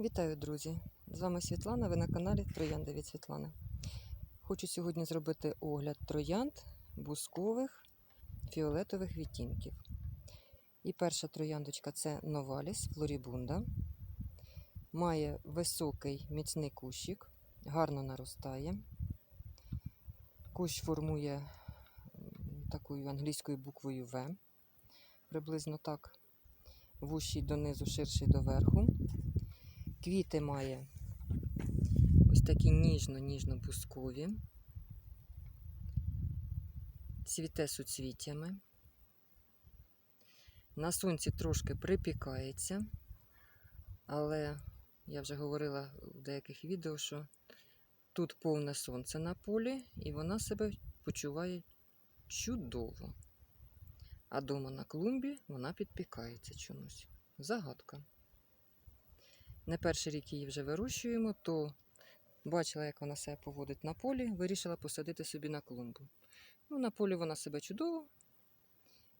Вітаю, друзі! З вами Світлана. Ви на каналі Троянди від Світлани. Хочу сьогодні зробити огляд троянд бускових фіолетових відтінків. І перша трояндочка це Новаліс Флорібунда. Має високий міцний кущик, гарно наростає. Кущ формує такою англійською буквою В. Приблизно так. Вущий донизу, ширший до верху. Квіти має ось такі ніжно-ніжно-бускові. Цвіте суцвіттями. На сонці трошки припікається, але я вже говорила в деяких відео, що тут повне сонце на полі, і вона себе почуває чудово. А дома на клумбі вона підпікається чомусь. Загадка. Не перший рік її вже вирощуємо, то бачила, як вона себе поводить на полі, вирішила посадити собі на клумбу. Ну, на полі вона себе чудово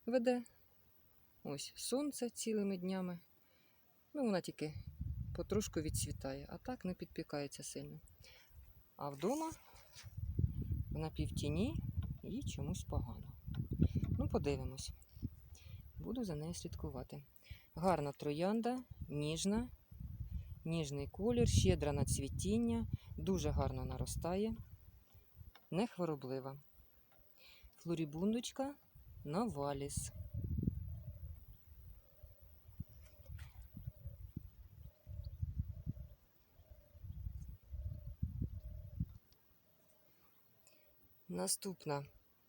веде. Ось сонце цілими днями. Ну, вона тільки потрошку відцвітає, а так не підпікається сильно. А вдома вона півтіні і чомусь погано. Ну, подивимось. Буду за нею слідкувати. Гарна троянда, ніжна, ніжний колір, щедра на цвітіння, дуже гарно наростає, не хвороблива. Флорібундочка Новаліс. Наступна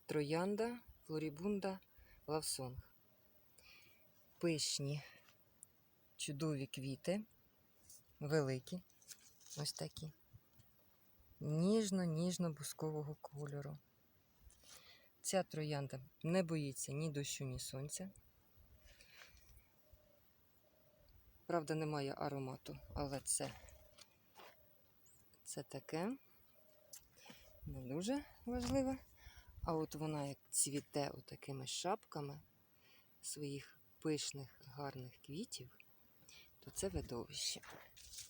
троянда Флорібунда Лавсонг. Пишні, чудові квіти великі, ось такі. Ніжно-ніжно-бускового кольору. Ця троянда не боїться ні дощу, ні сонця. Правда, немає аромату, але це, це таке не дуже важливе. А от вона як цвіте отакими шапками своїх пишних гарних квітів, то це видовище.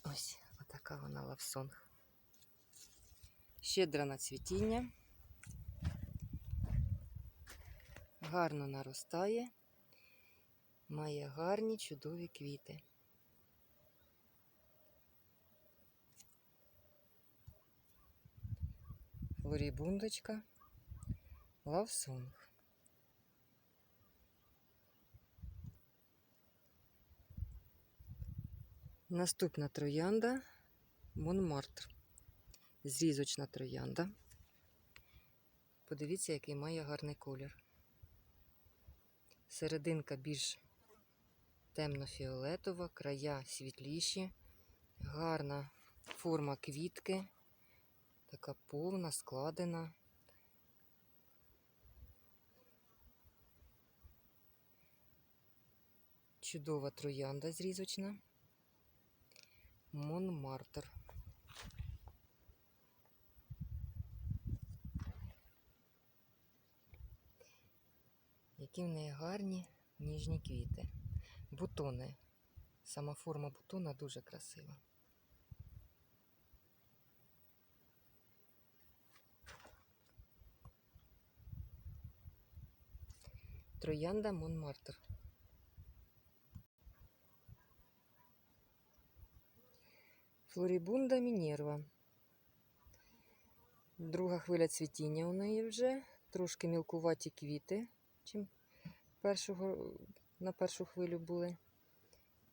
Ось отака вона лавсонг. Щедра на цвітіння. Гарно наростає, має гарні чудові квіти. Флорібундочка Лавсонг. Наступна троянда Монмартр. Зрізочна троянда. Подивіться, який має гарний колір. Серединка більш темно-фіолетова, края світліші, гарна форма квітки, така повна, складена. Чудова троянда зрізочна. Монмартр. Які в неї гарні ніжні квіти. Бутони. Сама форма бутона дуже красива. Троянда Монмартр. Флорібунда Мінерва. Друга хвиля цвітіння у неї вже. Трошки мілкуваті квіти, чим першого, на першу хвилю були.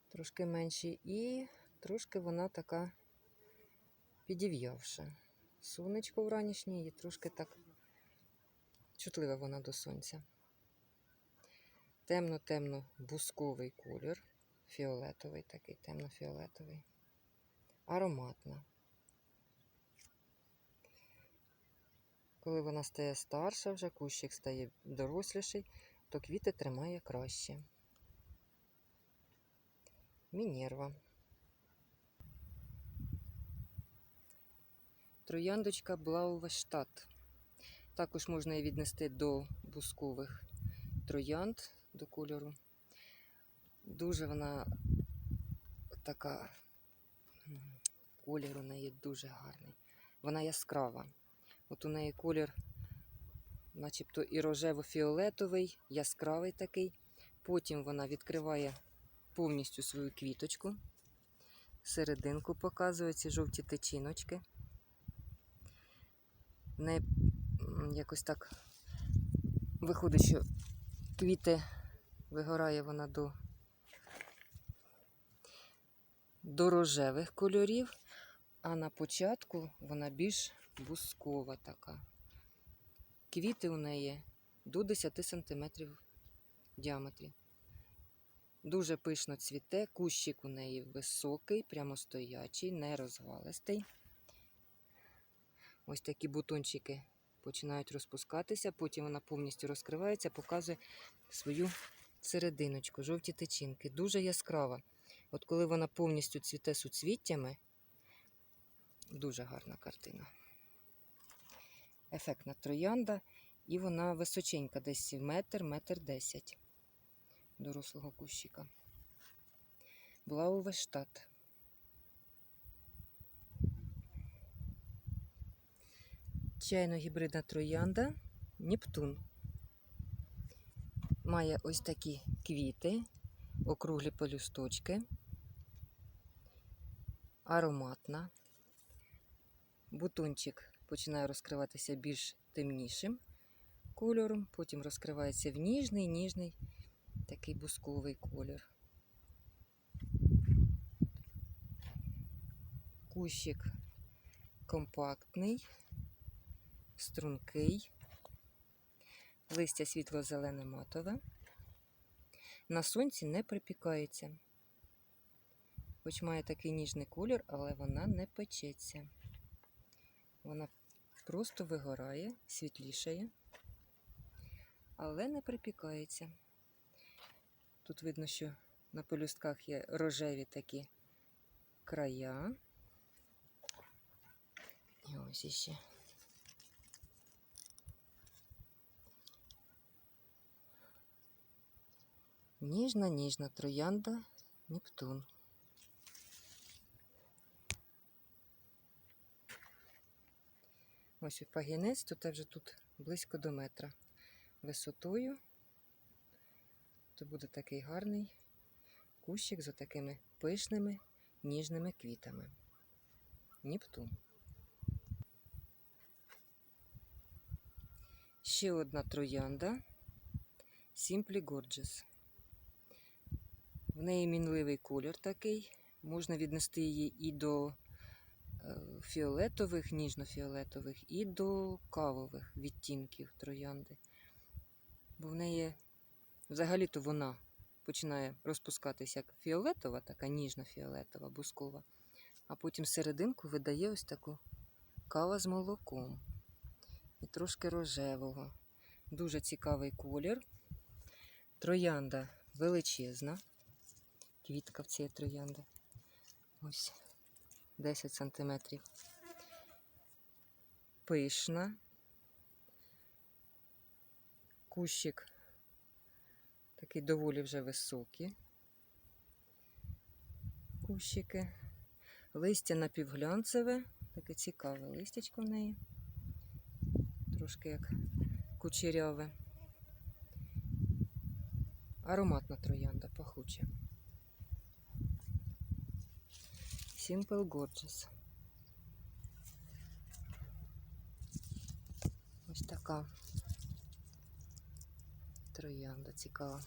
Трошки менші. І трошки вона така підів'явша. Сонечко вранішнє і трошки так чутлива вона до сонця. Темно-темно бусковий колір. Фіолетовий такий, темно-фіолетовий ароматна. Коли вона стає старша, вже кущик стає доросліший, то квіти тримає краще. Мінерва. Трояндочка Блауверштадт. Також можна її віднести до бускових троянд до кольору. Дуже вона така колір у неї дуже гарний. Вона яскрава. От у неї колір, начебто і рожево-фіолетовий, яскравий такий. Потім вона відкриває повністю свою квіточку. Серединку показує ці жовті течіночки. Не якось так виходить, що квіти вигорає вона до, до рожевих кольорів, а на початку вона більш бускова така. Квіти у неї до 10 см в діаметрі. Дуже пишно цвіте, кущик у неї високий, прямостоячий, не розвалистий. Ось такі бутончики починають розпускатися, потім вона повністю розкривається, показує свою серединочку, жовті течінки. Дуже яскрава. От коли вона повністю цвіте суцвіттями, дуже гарна картина. Ефектна троянда, і вона височенька, десь метр, метр десять дорослого кущика. Блауверштадт. Чайно-гібридна троянда Нептун. Має ось такі квіти, округлі пелюсточки, ароматна. Бутончик починає розкриватися більш темнішим кольором, потім розкривається в ніжний, ніжний такий бусковий колір. Кущик компактний, стрункий, листя світло-зелене матове. На сонці не припікається. Хоч має такий ніжний колір, але вона не печеться. Вона просто вигорає, світлішає, але не припікається. Тут видно, що на пелюстках є рожеві такі края. І ось іще. Ніжна, ніжна троянда Нептун. Ось пагінець, тут вже тут близько до метра висотою то буде такий гарний кущик з такими пишними ніжними квітами. Нептун. Ще одна троянда Simply Gorgeous. В неї мінливий колір такий. Можна віднести її і до фіолетових, ніжно-фіолетових, і до кавових відтінків троянди. Бо в неї Взагалі-то вона починає розпускатися як фіолетова, така ніжно-фіолетова, бускова, а потім серединку видає ось таку кава з молоком і трошки рожевого. Дуже цікавий колір. Троянда величезна. Квітка в цієї троянди. Ось 10 сантиметрів. Пишна. Кущик Такі доволі вже високі кущики. Листя напівглянцеве, таке цікаве листячко в неї. Трошки як кучеряве. Ароматна троянда пахуча. Simple Gorgeous. Ось така троянда цікава.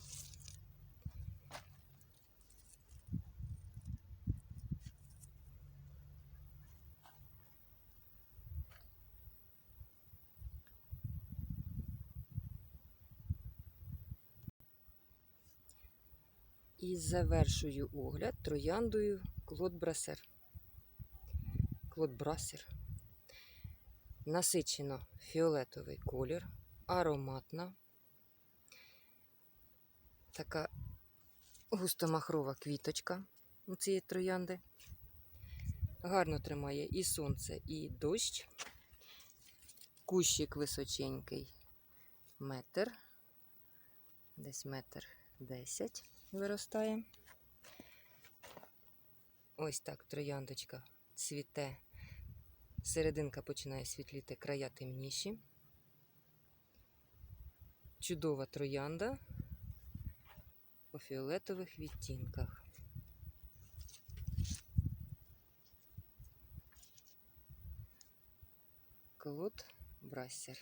І завершую огляд трояндою Клод Брасер. Клод Брасер. Насичено фіолетовий колір, ароматна така густомахрова квіточка у цієї троянди. Гарно тримає і сонце, і дощ. Кущик височенький метр, десь метр десять виростає. Ось так трояндочка цвіте. Серединка починає світліти, края темніші. Чудова троянда по фіолетових відтінках. Клод Брассер.